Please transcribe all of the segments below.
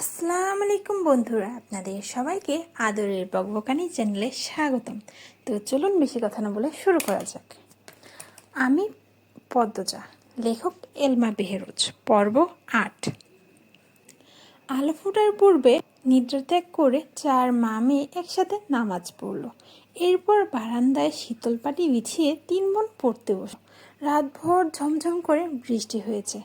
আসসালামু আলাইকুম বন্ধুরা, আপনাদের সবাইকে আদরের বকবকানি চ্যানেলে স্বাগতম। তো চলুন বেশি কথা না বলে শুরু করা যাক। আমি পদ্মজা, লেখক এলমা বেহেরোজ, পর্ব আট। আলো ফোটার পূর্বে নিদ্রা ত্যাগ করে চার মা মেয়ে একসাথে নামাজ পড়ল। এরপর বারান্দায় শীতল পাটি বিছিয়ে তিন বোন পড়তে বসল। রাতভর ঝমঝম করে বৃষ্টি হয়েছে।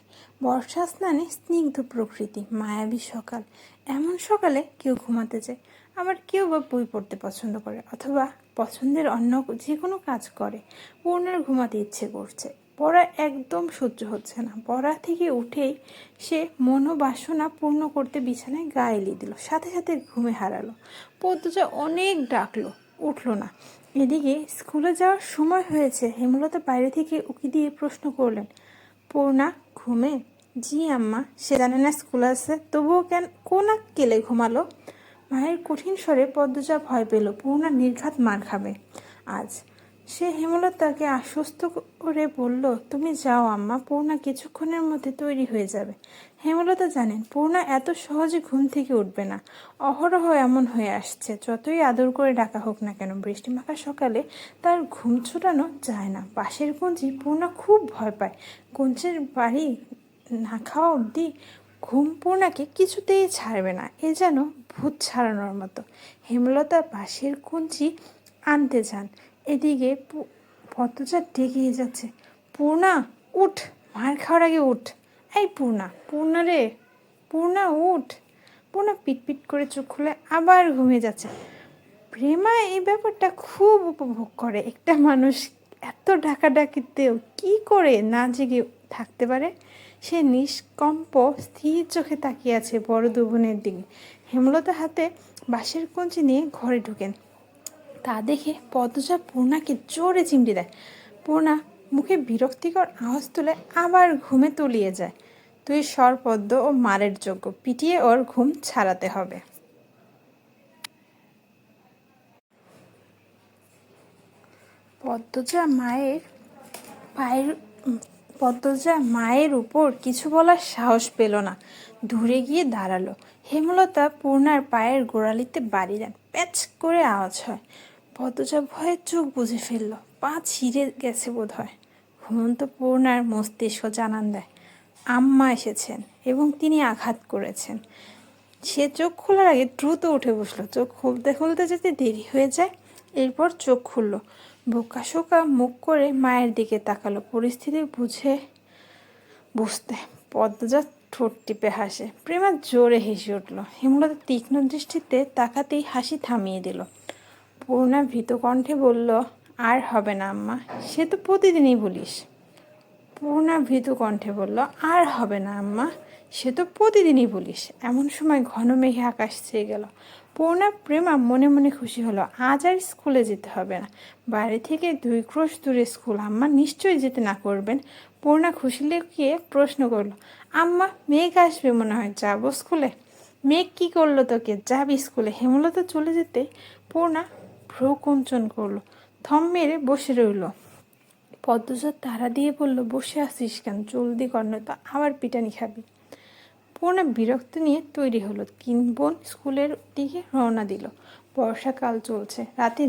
বর্ষা স্নানে স্নিগ্ধ প্রকৃতি, মায়াবী সকাল। এমন সকালে কেউ ঘুমাতে যায় আবার কেউ বা বই পড়তে পছন্দ করে, অথবা পছন্দের অন্য যে কোনো কাজ করে। পূর্ণের ঘুমাতে ইচ্ছে করছে। পড়া একদম সহ্য হচ্ছে না। পড়া থেকে উঠেই সে মনোবাসনা পূর্ণ করতে বিছানায় গা এলিয়ে দিল, সাথে সাথে ঘুমে হারালো। পদ্মজা অনেক ডাকলো, উঠল না। এদিকে স্কুলে যাওয়ার সময় হয়েছে। হেমলতা বাইরে থেকে উকি দিয়ে প্রশ্ন করলেন, পূর্ণা, ঘুমে? জি আম্মা, সে জানে না স্কুল আছে। তবুও কেন, কোন কেলে ঘুমালো? মায়ের কঠিন স্বরে পদ্মজা ভয় পেল। পূর্ণা নির্ঘাত মার খাবে। আজ সে হেমলতাকে আশ্বস্ত করে বলল, তুমি যাও আম্মা, পূর্ণা কিছুক্ষণের মধ্যে তৈরি হয়ে যাবে। হেমলতা জানেন, পূর্ণা এত সহজে ঘুম থেকে উঠবে না। অহরহ এমন হয়ে আসছে, যতই আদর করে ডাকা হোক না কেন বৃষ্টি মাখা সকালে তার ঘুম ছুটানো যায় না। পাশের কুঞ্জি পূর্ণা খুব ভয় পায়। কুঞ্জের বাড়ি না খাওয়া অবধি ঘুম পূর্ণাকে কিছুতেই ছাড়বে না, এ যেন ভূত ছাড়ানোর মতো। হেমলতা পাশের কুঞ্চি আনতে যান। এদিকে পদ্মজা ডেকে যাচ্ছে। পূর্ণা, উঠ। মার খাওয়ার আগে উঠ। এই পূর্ণা পূর্ণা রে। পূর্ণা, উঠ। পূর্ণা পিটপিট করে চোখ খুলে আবার ঘুমিয়ে যাচ্ছে। প্রেমা এই ব্যাপারটা খুব উপভোগ করে। একটা মানুষ এত ডাকাডাকিতেও কি করে না জেগে থাকতে পারে? সে নিষ্কম্প, স্থির চোখে তাকিয়ে আছে বড় দুবনের দিকে। হেমলতা হাতে বাঁশের কঞ্চি নিয়ে ঘরে ঢুকেন। তা দেখে পদ্মজা পূর্ণাকে জোরে চিমটি দেয়। পূর্ণা মুখে বিরক্তিকর আওয়াজ তুলে আবার ঘুমে তলিয়ে যায়। তুই স্বর পদ্ম ও মারের যোগ্য, পিটিয়ে ওর ঘুম ছাড়াতে হবে। পদ্মজা মায়ের পায়ের পদ্মজা মায়ের উপর কিছু বলার সাহস পেল না। দূরে গিয়ে দাঁড়াল। হেমলতা পূর্ণার পায়ের গোড়ালিতে বাড়ি দেন। প্যাচ করে আওয়াজ হয়। পদ্মজা ভয়ে চোখ বুঝে ফেলল। পা ছিঁড়ে গেছে বোধ হয় ঘুমন্ত পূর্ণার মস্তিষ্ক জানান দেয়, আম্মা এসেছেন এবং তিনি আঘাত করেছেন। সে চোখ খোলার আগে দ্রুত উঠে বসল। চোখ খুলতে খুলতে যেতে দেরি হয়ে যায়, এরপর চোখ খুলল। বোকা শোকা মুখ করে মায়ের দিকে তাকালো। পরিস্থিতি বুঝে বুঝতে পদ্মজা ঠোঁট টিপে হাসে। প্রেমা জোরে হেসে উঠল। হেমলতা তীক্ষ্ণ দৃষ্টিতে তাকাতেই হাসি থামিয়ে দিল। পূর্ণা ভীত কণ্ঠে বলল, আর হবে না, আম্মা। সে তো প্রতিদিনই বলিস। পূর্ণা ভীতু কণ্ঠে বলল, আর হবে না, আম্মা। সে তো প্রতিদিনই বলিস। এমন সময় ঘন মেঘে আকাশ ছেয়ে গেল। পূর্ণা প্রেমা মনে মনে খুশি হলো, আজ আর স্কুলে যেতে হবে না। বাড়ি থেকে দুই ক্রোশ দূরে স্কুল, আম্মা। নিশ্চয়ই যেতে না করবেন? পূর্ণা খুশি লেগে প্রশ্ন করল, আম্মা, মেঘ আসবে মনে হয়, যাব স্কুলে? মেঘ কি করল তোকে? যাবি স্কুলে? হেমলতা চলে যেতে? পূর্ণা ভ্রু কুঞ্চন করল। থম মেরে বসে রইল। পদ্মজা তারা দিয়ে বলল, বসে আসিস কেন? জলদি কর তো আবার পিটানি খাবি। পূর্ণা বিরক্ত নিয়ে তৈরি হলো। তিন বোন স্কুলের দিকে রওনা দিল। বর্ষাকাল চলছে। রাতে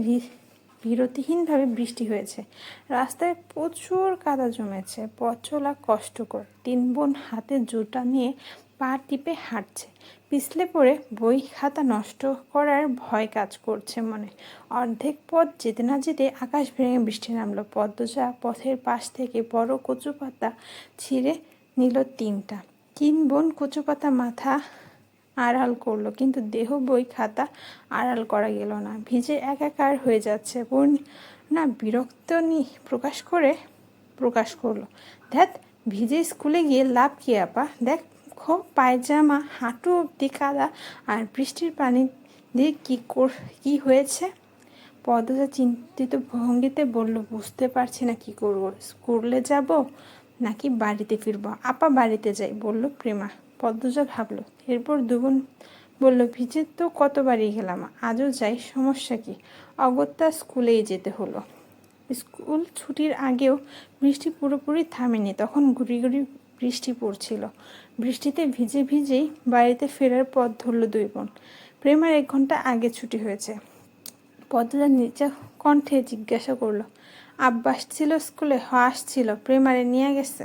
বিরতিহীনভাবে বৃষ্টি হয়েছে। রাস্তায় প্রচুর কাদা জমেছে। পথ চলা কষ্টকর। তিন বোন হাতে জুতা নিয়ে পা টিপে হাঁটছে। পিছলে পড়ে বই খাতা নষ্ট করার ভয় কাজ করছে মনে। অর্ধেক পথ যেতে না যেতে আকাশ ভেঙে বৃষ্টি নামলো। পদ্মজা পথের পাশ থেকে বড় কচু পাতা ছিঁড়ে নিল তিনটা। তিন বোন কচু পাতা মাথা আড়াল করল, কিন্তু দেহ, বই, খাতা আড়াল করা গেল না। ভিজে একাকার হয়ে যাচ্ছে। বোন না বিরক্ত নি প্রকাশ করে প্রকাশ করল দেখ ভিজে স্কুলে গিয়ে লাভ কি আপা? দেখো পায়জামা, হাঁটু অব্দি কাদা আর বৃষ্টির পানি দিয়ে কী কী হয়েছে? পদ্মজা চিন্তিত ভঙ্গিতে বলল, বুঝতে পারছি না কি করব। স্কুলে যাব নাকি বাড়িতে ফিরবো? আপা, বাড়িতে যাই, বলল প্রেমা। পদ্মজা ভাবলো, এরপর দুগুণ বলল, ভিজে তো কতবারই গেলাম, আজও যাই, সমস্যা কি? অগত্যা স্কুলেই যেতে হলো। স্কুল ছুটির আগেও বৃষ্টি পুরোপুরি থামেনি, তখন গুড়ি গুড়ি বৃষ্টি পড়ছিল। বৃষ্টিতে ভিজে ভিজেই বাড়িতে ফেরার পথ ধরল দুই বোন। প্রেমার এক ঘণ্টা আগে ছুটি হয়েছে। পদ্মজা নিচে কণ্ঠে জিজ্ঞাসা করল, আব্বা আসছিল স্কুলে? হ, আসছিল। প্রেমারে নিয়ে গেছে?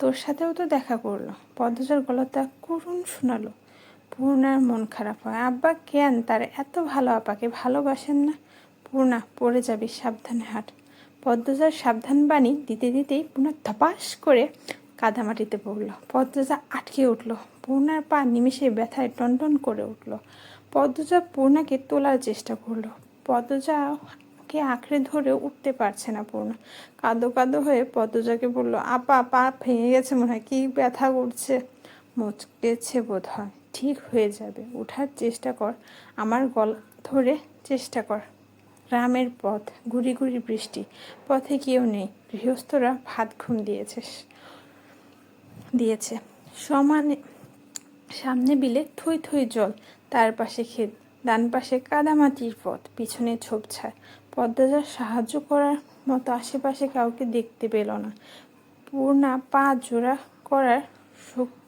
তোর সাথেও তো দেখা করল। পদ্মজার গলাটা করুণ শোনালো। পূর্ণার মন খারাপ হয়। আব্বা, কেন? তার এত ভালো আপাকে ভালোবাসেন না? পূর্ণা, পড়ে যাবি, সাবধানে হাট। পদ্মজার সাবধান বাণী দিতে দিতেই পূর্ণা ধপাস করে কাদামাটিতে পড়ল। পদ্মজা আটকে উঠল। পূর্ণার পা নিমেষে ব্যথায় টনটন করে উঠল। পদ্মজা পূর্ণাকে তোলার চেষ্টা করল। পদ্মজাকে আঁকড়ে ধরে উঠতে পারছে না পূর্ণা। কাঁদো কাঁদো হয়ে পদ্মজাকে বলল, আপা, পা ভেঙে গেছে মনে হয়, কী ব্যথা করছে? মুচকেছে বোধ হয় ঠিক হয়ে যাবে। ওঠার চেষ্টা কর। আমার গলা ধরে চেষ্টা কর। গ্রামের পথ। গুড়ি গুড়ি বৃষ্টি। পথে কেউ নেই। গৃহস্থরা ভাত ঘুম দিয়েছে। দিয়েছে। সমানে, সামনে বিলে থই থই জল, তার পাশে ক্ষেত, ডান পাশে কাদামাটির পথ, পিছনে ঝোপঝাড় পদ্মজার সাহায্য করার মতো আশেপাশে কাউকে দেখতে পেল না। পূর্ণা পা জোড়া করার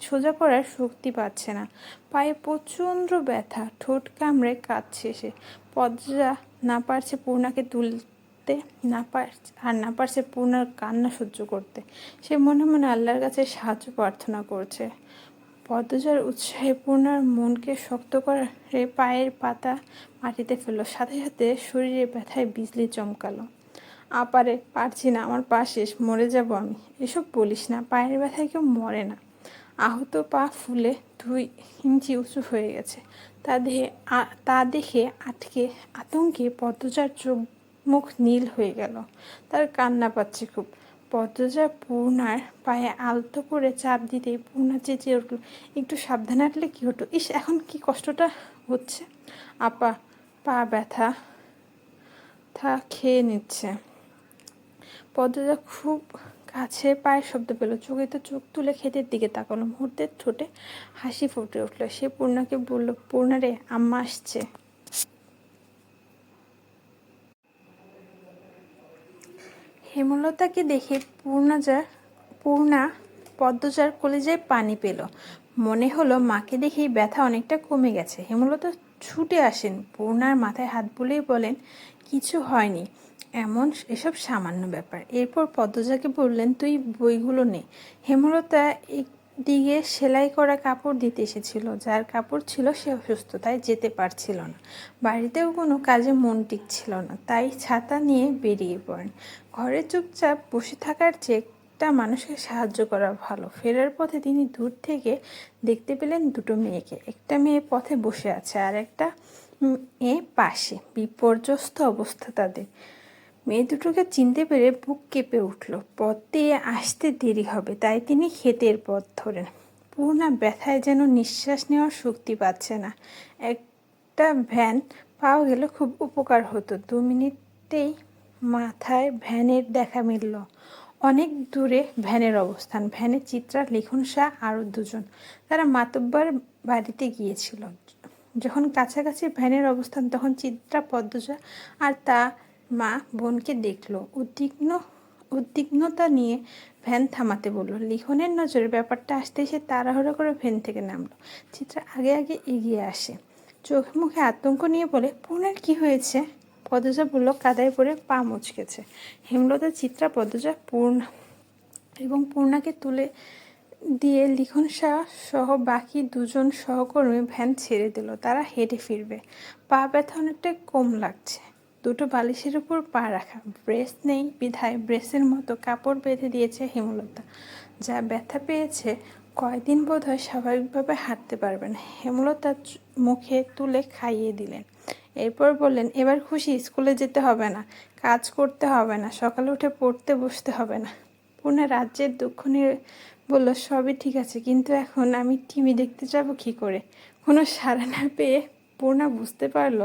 সোজা করার শক্তি পাচ্ছে না। পায়ে প্রচণ্ড ব্যথা, ঠোঁট কামড়ে কাঁদছে সে। পদ্মা না পারছে পূর্ণাকে তুলতে না পার আর না পারছে পূর্ণার কান্না সহ্য করতে। সে মনে মনে আল্লাহর কাছে সাহায্য প্রার্থনা করছে। পদ্মজার উৎসাহে পূর্ণার মনকে শক্ত করে পায়ের পাতা মাটিতে ফেলল, সাথে সাথে শরীরে ব্যথায় বিজলি চমকালো। আপারে, পারছি না, আমার পা শেষ, মরে যাব আমি। এসব বলিস না, পায়ের ব্যথায় কেউ মরে না। আহত পা ফুলে দুই ইঞ্চি উঁচু হয়ে গেছে। তা দেখে তা দেখে আটকে, আতঙ্কে পদ্মজার চোখ মুখ নীল হয়ে গেল। তার কান্না পাচ্ছে খুব। পদ্মজা পূর্ণার পায়ে আলতো করে চাপ দিতেই পূর্ণা চেঁচিয়ে উঠল, একটু সাবধানে হাঁটলে কী হতো? ইস, এখন কি কষ্টটা হচ্ছে? আপা, পা ব্যথা, থা, খেয়ে নিচ্ছে। পদ্মজা খুব কাছে পায়ের শব্দ পেল। চোখে তো চোখ তুলে ক্ষেতের দিকে তাকালো। মুহূর্তের ঠোঁটে হাসি ফুটে উঠল। সে পূর্ণাকে বলল পূর্ণারে আম্মা আসছে। হেমলতাকে দেখে পূর্ণাজার পূর্ণা পদ্মজার কলেজায় পানি পেল। মনে হলো মাকে দেখেই ব্যথা অনেকটা কমে গেছে। হেমলতা ছুটে আসেন। পূর্ণার মাথায় হাত বুলেই বলেন, কিছু হয়নি। এমন এসব সামান্য ব্যাপার। এরপর পদ্মজাকে বললেন, তুই বইগুলো নে। হেমলতা একদিকে সেলাই করা কাপড় দিতে এসেছিল, যার কাপড় ছিল সে অসুস্থ তাই যেতে পারছিল না। বাড়িতেও কোনো কাজে মন টিকছিল না, তাই ছাতা নিয়ে বেরিয়ে পড়েন। ঘরে চুপচাপ বসে থাকার চেয়ে একটা মানুষকে সাহায্য করা ভালো। ফেরার পথে তিনি দূর থেকে দেখতে পেলেন দুটো মেয়েকে। একটা মেয়ে পথে বসে আছে আর একটা এ পাশে। বিপর্যস্ত অবস্থা তাদের। মেয়ে দুটোকে চিনতে পেরে বুক কেঁপে উঠল। পথ দিয়ে আসতে দেরি হবে, তাই তিনি ক্ষেতের পথ ধরেন। পূর্ণা ব্যথায় যেন নিঃশ্বাস নেওয়ার শক্তি পাচ্ছে না। একটা ভ্যান পাওয়া গেলে খুব উপকার হতো। দু মিনিটেই মাথায় ভ্যানের দেখা মিলল। অনেক দূরে ভ্যানের অবস্থান। ভ্যানে চিত্রা লিখন শাহ আরও দুজন। তারা মাতব্বার বাড়িতে গিয়েছিল। যখন কাছাকাছি ভ্যানের অবস্থান, তখন চিত্রা, পদ্মজা আর তা মা বোনকে দেখল। উদ্বিগ্ন, উদ্বিগ্নতা নিয়ে ভ্যান থামাতে বলল। লিখনের নজরে ব্যাপারটা আসতে সে তাড়াহুড়ো করে ভ্যান থেকে নামলো। চিত্রা আগে আগে এগিয়ে আসে। চোখ মুখে আতঙ্ক নিয়ে বলে পুনের কি হয়েছে? পদ্মজা বলল, কাদায় পড়ে পা মুচকেছে। হেমলতা, চিত্রা পদ্মজা পূর্ণা এবং পূর্ণাকে তুলে দিয়ে লিখন শাহ সহ বাকি দুজন সহকর্মী ভ্যান ছেড়ে দিল। তারা হেঁটে ফিরবে। পা ব্যথা অনেকটা কম লাগছে। দুটো বালিশের উপর পা রাখা। ব্রেস নেই বিধায় ব্রেসের মতো কাপড় বেঁধে দিয়েছে হেমলতা। যা ব্যথা পেয়েছে কয়দিন বোধ হয় স্বাভাবিকভাবে হাঁটতে পারবেন হেমলতা মুখে তুলে খাইয়ে দিলেন। এরপর বললেন, এবার খুশি, স্কুলে যেতে হবে না, কাজ করতে হবে না, সকালে উঠে পড়তে বসতে হবে না। পুনে রাজ্যের দুঃখ নিয়ে বলল, সবই ঠিক আছে, কিন্তু এখন আমি টিভি দেখতে যাব কী করে? কোনো সাড়া না পেয়ে পূর্ণা বুঝতে পারল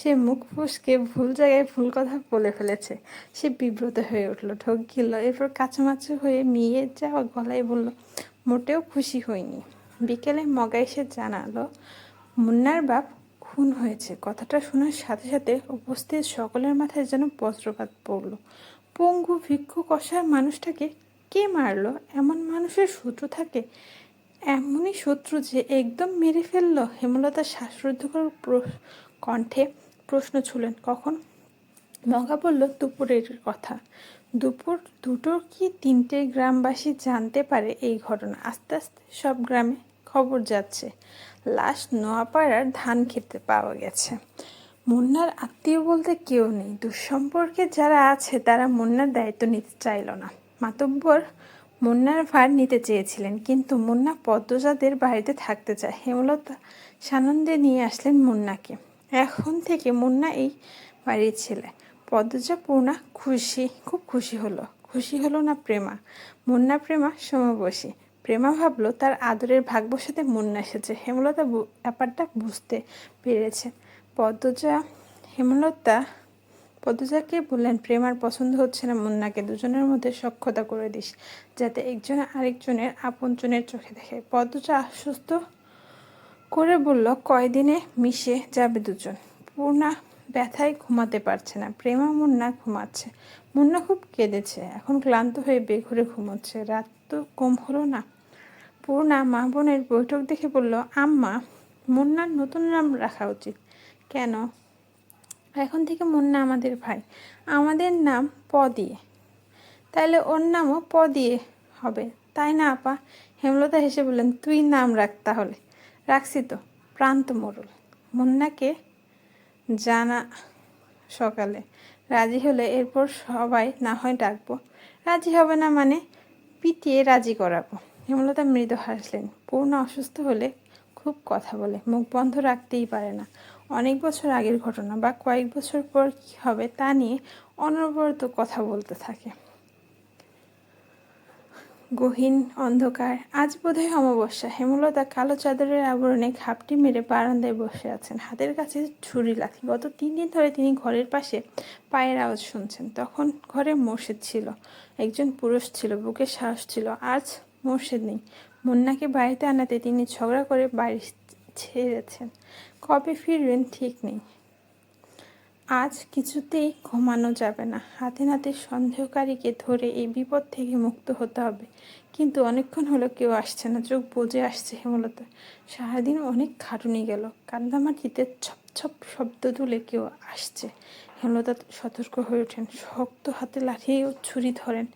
সে মুখ ফুসকে ভুল জায়গায় ভুল কথা বলে ফেলেছে। সে বিব্রত হয়ে উঠল ঠক গেল এরপর কাছামাছু হয়ে মিয়ে যাওয়া গলায় বলল, মোটেও খুশি হয়নি বিকেলে মগা এসে জানালো, মুন্নার বাপ খুন হয়েছে। কথাটা শোনার সাথে সাথে উপস্থিত সকলের মাথায় যেন বজ্রপাত পড়ল। পঙ্গু ভিক্ষু কষার মানুষটাকে কে মারলো? এমন মানুষের সূত্র থাকে এমনই শত্রু যে একদম মেরে ফেলল হেমলতা শ্বাসরুদ্ধকর কণ্ঠে প্রশ্ন ছুলেন, কখন? মগা বলল, দুপুরের কথা। দুপুর দুটো কি তিনটে গ্রামবাসী জানতে পারে এই ঘটনা? আস্তে আস্তে সব গ্রামে খবর যাচ্ছে। লাশ নোয়াপাড়ার ধান খেতে পাওয়া গেছে। মুন্নার আত্মীয় বলতে কেউ নেই। দুঃসম্পর্কে যারা আছে, তারা মুন্নার দায়িত্ব নিতে চাইল না। মাতব্বর মুন্নার ভার নিতে চেয়েছিলেন, কিন্তু মুন্না পদ্মজাদের বাড়িতে থাকতে চায়। হেমলতা সানন্দে নিয়ে আসলেন মুন্নাকে। এখন থেকে মুন্না এই বাড়ির ছেলে। পদ্মজা পূর্ণা খুশি, খুব খুশি হলো। খুশি হলো না প্রেমা? মুন্না প্রেমা সমবসী প্রেমা ভাবলো তার আদরের ভাগ বসাতে মুন্না এসেছে। হেমলতা ব্যাপারটা বুঝতে পেরেছে। পদ্মজা, হেমলতা পদ্মজাকে বললেন প্রেমার পছন্দ হচ্ছে না মুন্নাকে, দুজনের মধ্যে সক্ষতা করে দিস, যাতে একজন আরেকজনের আপনজনের চোখে দেখে। পদ্মজা আশ্বস্ত করে বলল, কয়দিনে মিশে যাবে দুজন? পূর্ণা ব্যথায় ঘুমাতে পারছে না, প্রেমা মুন্না ঘুমাচ্ছে। মুন্না খুব কেঁদেছে, এখন ক্লান্ত হয়ে বেঘুরে ঘুমোচ্ছে। রাত তো কম হলো না। পূর্ণা মা বোনের বৈঠক দেখে বলল, আম্মা, মুন্নার নতুন নাম রাখা উচিত। কেন? এখন থেকে মুন্না আমাদের ভাই। আমাদের নাম প দিয়ে তাইলে ওর নামও প দিয়ে হবে। তাই না, আপা? হেমলতা হেসে বললেন, তুই নাম রাখ তাহলে। রাখছি তো, প্রান্ত মোড়ল মুন্নাকে জানা সকালে। রাজি হলে এরপর সবাই না হয় ডাকবো। রাজি হবে না মানে পিটিয়ে রাজি করাবো। হেমলতা মৃদু হাসলেন, পূর্ণ অসুস্থ হলে খুব কথা বলে, মুখ বন্ধ রাখতেই পারে না। অনেক বছর আগের ঘটনা বা কয়েক বছর পর কী হবে তা নিয়ে অনবরত কথা বলতে থাকে। গহীন অন্ধকার, আজ বোধহয় অমাবস্যা। হেমলতা কালো চাদরের আবরণে খাপটি মেরে বারান্দায় বসে আছেন। হাতের কাছে ছুরি লাথি। গত তিন দিন ধরে তিনি ঘরের পাশে পায়ের আওয়াজ শুনছেন। তখন ঘরে মোর্শেদ ছিল। একজন পুরুষ ছিল। বুকে সাহস ছিল। আজ মোর্শেদ নেই। মুন্নাকে বাড়িতে আনাতে তিনি ঝগড়া করে বাড়ি ছেড়েছেন কবে ফিরবেন ঠিক নেই। আজ কিছুতেই ঘুমানো যাবে না। হাতে নাতে সন্দেহকারীকে ধরে এই বিপদ থেকে মুক্ত হতে হবে। কিন্তু অনেকক্ষণ হলো কেউ আসছে না। চোখ বুঝে আসছে হেমলতা। সারাদিন অনেক খাটুনি গেল। কান্দামাটিতে ছপ ছপ শব্দ তুলে কেউ আসছে। হেমলতা সতর্ক হয়ে ওঠেন। শক্ত হাতে লাঠি ও ছুরি ধরেন।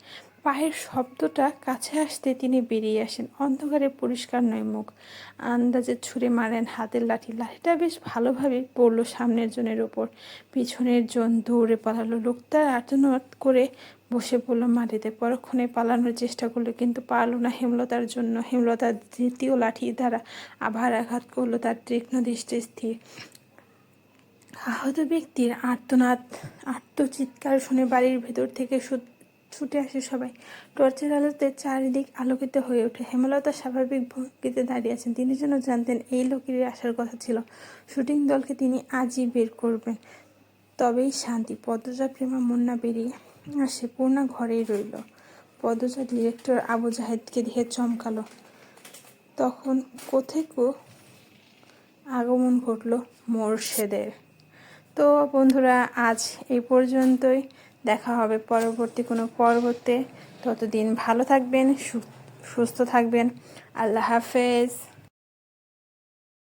পায়ের শব্দটা কাছে আসতে তিনি বেরিয়ে আসেন। অন্ধকারে পরিষ্কার নয় মুখ। আন্দাজে ছুঁড়ে মারেন হাতের লাঠি। লাঠিটা বেশ ভালোভাবে পড়ল সামনের জনের ওপর। পিছনের জন দৌড়ে পালালো। লোকটা আর্তনাদ করে বসে পড়ল মাটিতে। পরক্ষণে পালানোর চেষ্টা করল, কিন্তু পারল না হেমলতার জন্য। হেমলতার দ্বিতীয় লাঠি দ্বারা আবার আঘাত করল তার তীক্ষ্ণ দৃষ্টি স্থির। আহত ব্যক্তির আর্তনাদ আর্তচিৎকার শুনে বাড়ির ভেতর থেকে সু- ছুটে আসে সবাই। টর্চের আলোতে চারিদিক আলোকিত হয়ে ওঠে। হেমলতা স্বাভাবিক ভঙ্গিতে দাঁড়িয়ে আছেন। তিনি যেন জানতেন এই লোকেরই আসার কথা ছিল। শুটিং দলকে তিনি আজই বের করবেন। তবেই শান্তি। পদ্মজা প্রেমা মুন্না বেরিয়ে আসে। পূর্ণা ঘরেই রইল। পদ্মজা ডিরেক্টর আবু জাহেদকে দেখে চমকালো। তখন কোথেকো আগমন ঘটল মোর্শেদের। তো বন্ধুরা, আজ এই পর্যন্তই। দেখা হবে পরবর্তী কোনো পর্বতে। ততদিন ভালো থাকবেন সুস্থ থাকবেন। আল্লাহ হাফেজ।